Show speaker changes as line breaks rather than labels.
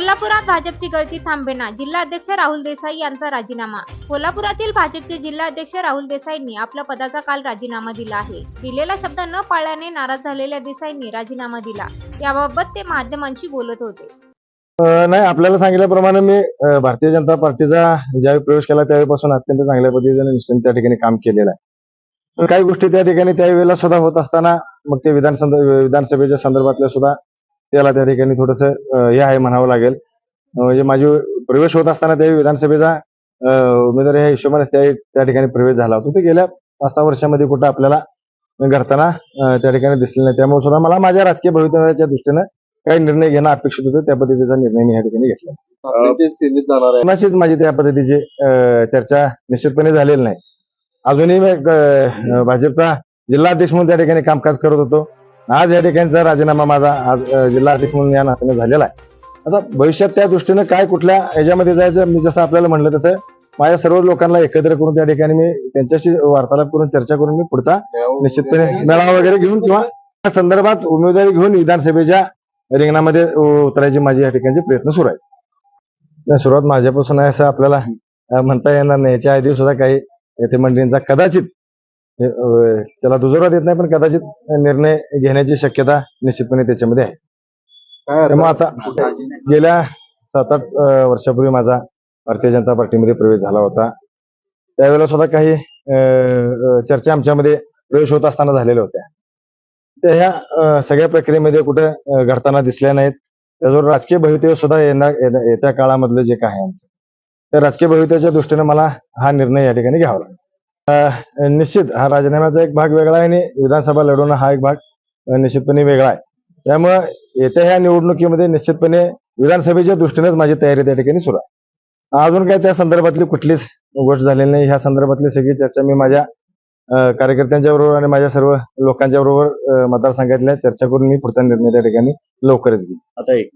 कोल्हापुरात भाजपची गळती थांबेना जिल्हाध्यक्ष राहुल देसाई यांचा राजीनामा. कोल्हापुरातील भाजपचे जिल्हाध्यक्ष राहुल देसाईंनी आपल्या पदाचा काल राजीनामा दिला आहे. दिलेला शब्द न पाळल्याने नाराज झालेल्या देसाईंनी राजीनामा दिला. याबाबत ते माध्यमांशी बोलत होते.
नाही आपल्याला सांगितल्याप्रमाणे मी भारतीय जनता पार्टीचा ज्यावेळी प्रवेश केला त्यावेळीपासून अत्यंत चांगल्या पद्धतीने निश्चित त्या ठिकाणी काम केलेलं आहे. काही गोष्टी त्या ठिकाणी त्यावेळेला सुद्धा होत असताना मग ते विधानसभा विधानसभेच्या संदर्भातल्या सुद्धा त्याला त्या ठिकाणी थोडस हे आहे म्हणावं लागेल. म्हणजे माझी प्रवेश होत असताना त्यावेळी विधानसभेचा उमेदवार ह्या हिशोबाने त्या त्या ठिकाणी प्रवेश झाला होता. ते गेल्या पाच सहा वर्षामध्ये कुठं आपल्याला घडताना त्या ठिकाणी दिसले नाही. त्यामुळे सुद्धा मला माझ्या राजकीय भवितव्याच्या दृष्टीनं काही निर्णय घेणं अपेक्षित होतं. त्या पद्धतीचा निर्णय मी या ठिकाणी घेतला. कोणाशीच माझी त्या पद्धतीची चर्चा निश्चितपणे झालेली नाही. अजूनही भाजपचा जिल्हाध्यक्ष म्हणून त्या ठिकाणी कामकाज करत होतो. आज या ठिकाणचा राजीनामा माझा आज जिल्हा जिल्हाध्यक्ष म्हणून या नात्याने झालेला आहे. आता भविष्यात त्या दृष्टीनं काय कुठल्या याच्यामध्ये जायचं मी जसं आपल्याला म्हणलं तसं माझ्या सर्व लोकांना एकत्र करून त्या ठिकाणी मी त्यांच्याशी वार्तालाप करून चर्चा करून मी पुढचा निश्चितपणे मेळावा वगैरे घेऊन किंवा त्या संदर्भात उमेदवारी घेऊन विधानसभेच्या रिंगणामध्ये उतरायची माझी या ठिकाणचे प्रयत्न सुरू आहेत सुरुवात माझ्यापासून आहे असं आपल्याला म्हणता येणार नाही. याच्या आधी सुद्धा काही येथे मंडळींचा कदाचित त्याला दुजोरा देत नाही पण कदाचित निर्णय घेण्याची शक्यता निश्चितपणे त्याच्यामध्ये आहे. त्यामुळे आता गेल्या सात आठ वर्षापूर्वी माझा भारतीय जनता पार्टीमध्ये प्रवेश झाला होता. त्यावेळेला सुद्धा काही चर्चा आमच्यामध्ये प्रवेश होत असताना झालेल्या होत्या. त्या ह्या सगळ्या प्रक्रियेमध्ये कुठे घडताना दिसल्या नाहीत. त्याच्यावर राजकीय भवितव्य सुद्धा येणार येत्या काळामधलं जे काय आहे आमचं त्या राजकीय भवितव्याच्या दृष्टीने मला हा निर्णय या ठिकाणी घ्यावा लागला. निश्चित हा राजीनाम्याचा एक भाग वेगळा आहे आणि विधानसभा लढवणं हा एक भाग निश्चितपणे वेगळा आहे. त्यामुळं येत्या ह्या निवडणुकीमध्ये निश्चितपणे विधानसभेच्या दृष्टीनेच माझी तयारी त्या ठिकाणी सुरू आहे. अजून काय त्या संदर्भातली कुठलीच गोष्ट झालेली नाही. ह्या संदर्भातली सगळी चर्चा मी माझ्या कार्यकर्त्यांच्या बरोबर आणि माझ्या सर्व लोकांच्या बरोबर मतदारसंघातल्या चर्चा करून मी पुढचा निर्णय त्या ठिकाणी लवकरच घेईन.
आता एक